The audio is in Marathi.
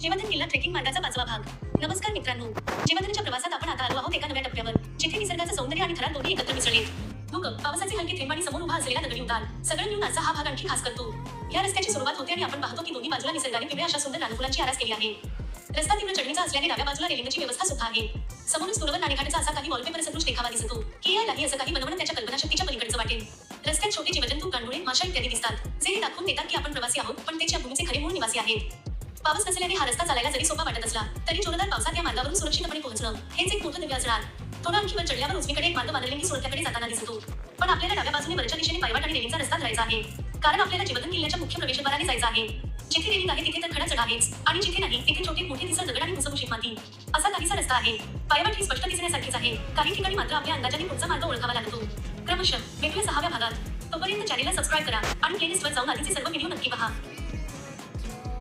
जीवधन किल्ला ट्रेकिंग मार्गाचा पाचवा भाग. नमस्कार मित्रांनो. जीवधनच्या प्रवासात आपण आता आलो आहोत एका नव्या टप्प्यावर जिथे निसर्गाचं सौंदर्य आणि थरार दोन्ही एकत्र मिसळले. भूकंप पावसाचे हलके थेंब आणि समोर उभा असलेला दगडी उतार सगळं मिळून आजचा हा भाग आणखी खास करतो. या रस्त्याची सुरुवात होते आणि आपण पाहतो की दोन्ही बाजूला निसर्गाने पिवळ्या अशा सुंदर रानफुलांची आरास केली आहे. रस्ता तीव्र चढणीचा असल्याने डाव्या बाजूला रेलिंगची व्यवस्था सुद्धा आहे. समोरच आणि घाटाचा असा काही वॉलपेपर सदृश देखावा दिसतो. की यालाही असं काही बनवणं त्याच्या कल्पनाशक्तीच्या पलीकडचं वाटेल. रस्त्यात छोटे जीवजंतू गांडुळे माशा इत्यादी दिसतात. जे हे दाखवून देतात की आपण प्रवासी आहोत पण त्याच्या भूमीचे खरे मूळ निवासी आहेत. पाऊस नसल्याने हा रस्ता चालायला जरी सोपा वाटत असला तरी जोरदार पावसात या मार्गावरून सुरक्षितपणे पोहोचणं हेच एक मोठं दिव्य असणार थोडं आणखी वर चढल्यावर उजवीकडे एक मार्ग बांधलेली सुरत्याकडे जाताना दिसतो. पण आपल्याला डाव्या बाजूने वरच्या दिशेने पायवाट आणि रेलिंगचा रस्ता धरायचा आहे. कारण आपल्याला जीवधन किल्ल्याच्या मुख्य प्रवेशद्वाराने जायचं आहे. जिथे रेलिंग आहे तिथे तर खडा चढ आहेच. आणि जिथे नाही तिथे छोटे मोठे दिसत दगड आणि भुसभुशीत माती. असा काहीसा रस्ता आहे. पायवाट ही स्पष्ट दिसण्यासारखीच आहे. काही ठिकाणी मात्र आपल्या अंदाजाने पुढचा मार्ग ओळखावा लागतो. क्रमशः वेगळ्या सहाव्या भागात तोपर्यंत चॅनेलला सबस्क्राईब करा आणि प्लेलिस्टवर जाऊन आधीचे सर्व व्हिडिओ नक्की पहा.